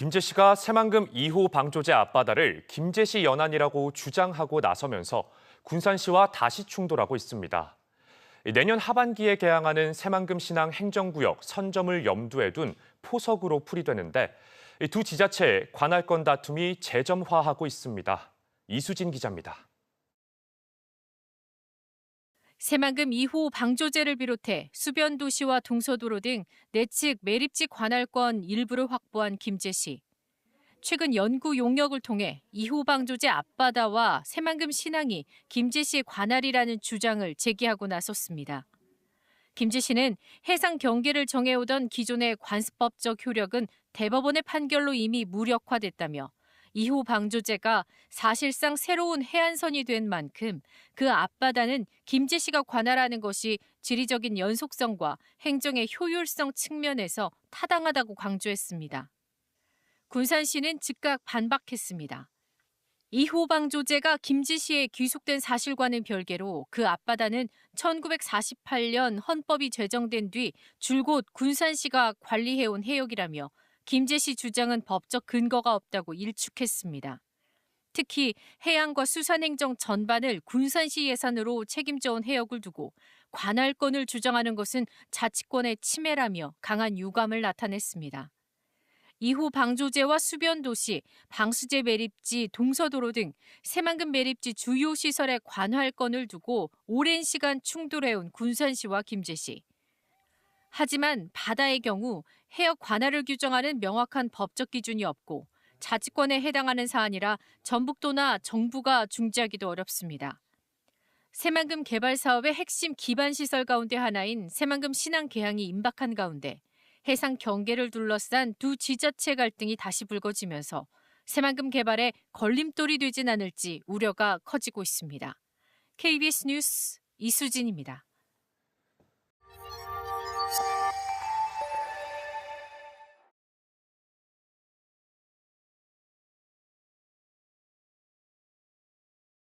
김제시가 새만금 2호 방조제 앞바다를 김제시 연안이라고 주장하고 나서면서 군산시와 다시 충돌하고 있습니다. 내년 하반기에 개항하는 새만금 신항 행정구역 선점을 염두에 둔 포석으로 풀이되는데 두 지자체의 관할권 다툼이 재점화하고 있습니다. 이수진 기자입니다. 새만금 2호 방조제를 비롯해 수변 도시와 동서도로 등 내측 매립지 관할권 일부를 확보한 김제시. 최근 연구 용역을 통해 2호 방조제 앞바다와 새만금 신항이 김제시의 관할이라는 주장을 제기하고 나섰습니다. 김제시는 해상 경계를 정해오던 기존의 관습법적 효력은 대법원의 판결로 이미 무력화됐다며 2호 방조제가 사실상 새로운 해안선이 된 만큼 그 앞바다는 김제시가 관할하는 것이 지리적인 연속성과 행정의 효율성 측면에서 타당하다고 강조했습니다. 군산시는 즉각 반박했습니다. 2호 방조제가 김제시에 귀속된 사실과는 별개로 그 앞바다는 1948년 헌법이 제정된 뒤 줄곧 군산시가 관리해온 해역이라며 김제시 주장은 법적 근거가 없다고 일축했습니다. 특히 해양과 수산행정 전반을 군산시 예산으로 책임져온 해역을 두고 관할권을 주장하는 것은 자치권의 침해라며 강한 유감을 나타냈습니다. 2호 방조제와 수변도시, 방수제 매립지, 동서도로 등 새만금 매립지 주요 시설의 관할권을 두고 오랜 시간 충돌해온 군산시와 김제시. 하지만 바다의 경우 해역 관할을 규정하는 명확한 법적 기준이 없고 자치권에 해당하는 사안이라 전북도나 정부가 중지하기도 어렵습니다. 새만금 개발 사업의 핵심 기반 시설 가운데 하나인 새만금 신항 개항이 임박한 가운데 해상 경계를 둘러싼 두 지자체 갈등이 다시 불거지면서 새만금 개발에 걸림돌이 되진 않을지 우려가 커지고 있습니다. KBS 뉴스 이수진입니다.